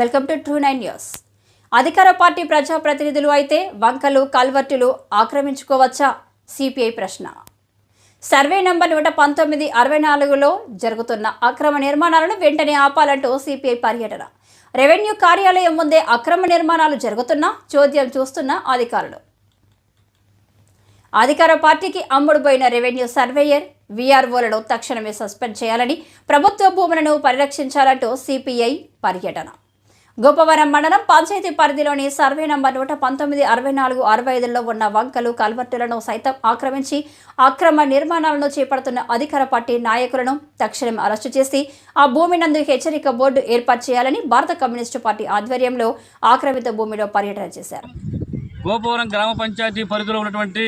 Welcome to true nine news. అధికార party ప్రజాప్రతినిధులు అయితే వంకలు కల్వర్టులు ఆక్రమించుకోవచ్చా? సిపిఐ ప్రశ్న. సర్వే నంబర్ నూట పంతొమ్మిది అరవై నాలుగులో జరుగుతున్న అక్రమ నిర్మాణాలను వెంటనే ఆపాలంటూ సిపిఐ పర్యటన. రెవెన్యూ కార్యాలయం ముందే అక్రమ నిర్మాణాలు జరుగుతున్నా చోద్యం చూస్తున్న అధికారులు. అధికార పార్టీకి అమ్ముడుపోయిన రెవెన్యూ సర్వేయర్ వీఆర్ఓలను తక్షణమే సస్పెండ్ చేయాలని ప్రభుత్వ భూములను పరిరక్షించాలంటూ సిపిఐ పర్యటన. గోపవరం మండలం పంచాయతీ పరిధిలోని సర్వే నంబర్ నూట పంతొమ్మిది అరవై నాలుగు అరవై ఐదులో ఉన్న వంకలు కల్వర్టులను సైతం ఆక్రమించి అక్రమ నిర్మాణాలను చేపడుతున్న అధికార పార్టీ నాయకులను తక్షణం అరెస్టు చేసి ఆ భూమి నందు హెచ్చరిక బోర్డు ఏర్పాటు చేయాలని భారత కమ్యూనిస్టు పార్టీ ఆధ్వర్యంలో ఆక్రమిత భూమిలో పర్యటన చేశారు. గోపవరం గ్రామ పంచాయతీ పరిధిలో ఉన్నటువంటి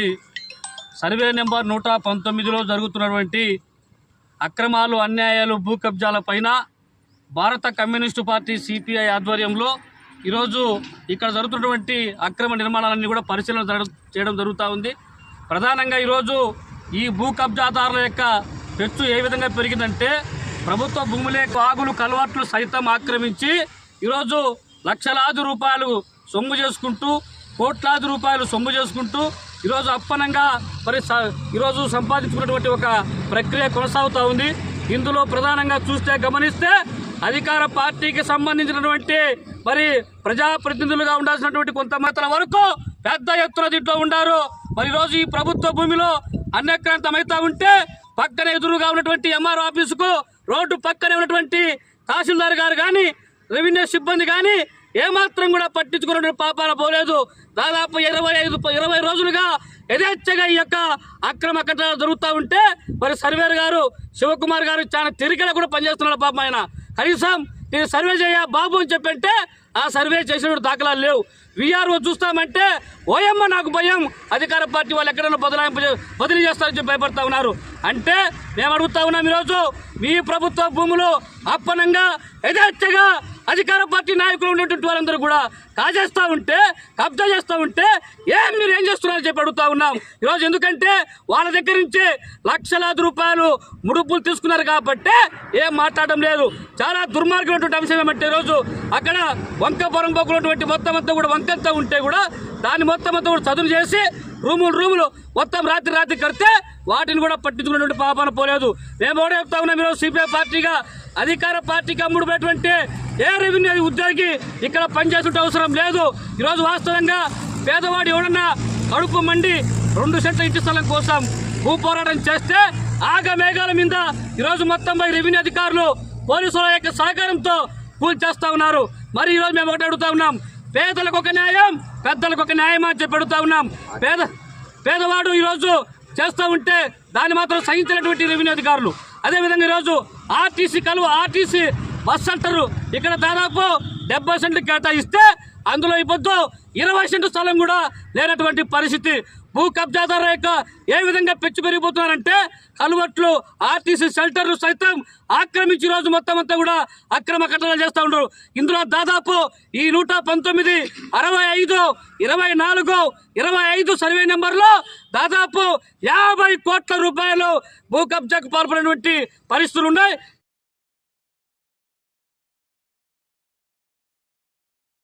సర్వే నెంబర్ నూట పంతొమ్మిదిలో జరుగుతున్నటువంటి అక్రమాలు అన్యాయాలు భూ కబ్జాల పైన భారత కమ్యూనిస్టు పార్టీ సిపిఐ ఆధ్వర్యంలో ఈరోజు ఇక్కడ జరుగుతున్నటువంటి అక్రమ నిర్మాణాలన్నీ కూడా పరిశీలన చేయడం జరుగుతూ ఉంది. ప్రధానంగా ఈరోజు ఈ భూ కబ్జాదారుల యొక్క పెచ్చు ఏ విధంగా పెరిగిందంటే ప్రభుత్వ భూములే కాగులు కలవాట్లు సైతం ఆక్రమించి ఈరోజు లక్షలాది రూపాయలు సొమ్ము చేసుకుంటూ కోట్లాది రూపాయలు సొమ్ము చేసుకుంటూ ఈరోజు అప్పనంగా మరి స- ఈరోజు సంపాదించుకున్నటువంటి ఒక ప్రక్రియ కొనసాగుతూ ఉంది. ఇందులో ప్రధానంగా చూస్తే గమనిస్తే అధికార పార్టీకి సంబంధించినటువంటి మరి ప్రజాప్రతినిధులుగా ఉండాల్సినటువంటి కొంతమంది వరకు పెద్ద ఎత్తున దీంట్లో ఉండారు. మరి రోజు ఈ ప్రభుత్వ భూమిలో అన్యక్రాంతమైతా ఉంటే పక్కన ఎదురుగా ఉన్నటువంటి ఎంఆర్ ఆఫీసుకు రోడ్డు పక్కనే ఉన్నటువంటి తహసీల్దార్ గారు కానీ రెవెన్యూ సిబ్బంది కానీ ఏమాత్రం కూడా పట్టించుకున్న పాపాల పోలేదు. దాదాపు ఇరవై ఐదు ఇరవై రోజులుగా యథేచ్ఛగా ఈ యొక్క అక్రమ కట్టడాలు జరుగుతూ ఉంటే మరి సర్వేర్ గారు శివకుమార్ గారు చాలా తిరిగిన కూడా పనిచేస్తున్నాడు పాప ఆయన. కనీసం నేను సర్వే చేయ బాబు అని చెప్పంటే ఆ సర్వే చేసిన దాఖలాలు లేవు. విఆర్ఓ చూస్తామంటే ఓయమ్మ నాకు భయం. అధికార పార్టీ వాళ్ళు ఎక్కడైనా బదలాయింపు బదిలీ చేస్తారని చెప్పి భయపడతా ఉన్నారు. అంటే మేము అడుగుతా ఉన్నాం ఈరోజు మీ ప్రభుత్వ భూములు అప్పనంగా యథేచ్ఛగా అధికార పార్టీ నాయకులు ఉన్నటువంటి వాళ్ళందరూ కూడా కాజేస్తూ ఉంటే కబ్జా చేస్తూ ఉంటే ఏం మీరు ఏం చేస్తున్నారని చెప్పి అడుగుతా ఉన్నాం. ఈరోజు ఎందుకంటే వాళ్ళ దగ్గర నుంచి లక్షలాది రూపాయలు ముడుపులు తీసుకున్నారు కాబట్టి ఏం మాట్లాడడం లేదు. చాలా దుర్మార్గమైనటువంటి అంశం ఏమంటే ఈరోజు అక్కడ వంక పొరంపోకున్నటువంటి మొత్తం అంతా కూడా వంకంతా ఉంటే కూడా దాన్ని మొత్తం అంతా కూడా చదువు చేసి రూములు రూములు మొత్తం రాత్రి రాత్రి కడితే వాటిని కూడా పట్టించుకున్నటువంటి పాపాన పోలేదు. మేము కూడా చెప్తా ఉన్నాం ఈరోజు సిపిఐ పార్టీగా అధికార పార్టీకి అమ్ముడుపోయేటువంటి ఏ రెవెన్యూ ఉద్యోగి ఇక్కడ పనిచేస్తుంటే అవసరం లేదు. ఈరోజు వాస్తవంగా పేదవాడు ఎవడన్నా కడుపు మండి రెండు సెంట్ల ఇంటి స్థలం కోసం భూ పోరాటం చేస్తే ఆగ మేఘాల మీద ఈరోజు మొత్తం పై రెవెన్యూ అధికారులు పోలీసుల యొక్క సహకారంతో పూర్తి చేస్తా ఉన్నారు. మరి ఈరోజు మేము ఒకటి అడుగుతా ఉన్నాం. పేదలకు ఒక న్యాయం పెద్దలకు ఒక న్యాయం అని చెప్పి అడుగుతా ఉన్నాం. పేద పేదవాడు ఈరోజు చేస్తూ ఉంటే దాన్ని మాత్రం సహించినటువంటి రెవెన్యూ అధికారులు. అదేవిధంగా ఈరోజు ఆర్టీసీ కలువ ఆర్టీసీ బస్ సెంటర్ ఇక్కడ దాదాపు డెబ్బై సెంట్లు కేటాయిస్తే అందులో ఈ ఇరవై సెంటు స్థలం కూడా లేనటువంటి పరిస్థితి భూ కబ్జాదారు యొక్క ఏ విధంగా పెచ్చు పెరిగిపోతున్నారంటే కలువట్లు ఆర్టీసీ షెల్టర్లు సైతం ఆక్రమించి రోజు మొత్తం అంతా కూడా అక్రమ కట్టడాలు చేస్తూ ఉండరు ఇందులో దాదాపు ఈ నూట పంతొమ్మిది అరవై ఐదు ఇరవై నాలుగు ఇరవై ఐదు సర్వే నెంబర్లో దాదాపు యాభై కోట్ల రూపాయలు భూ కబ్జాకు పాల్పడినటువంటి పరిస్థితులు ఉన్నాయి.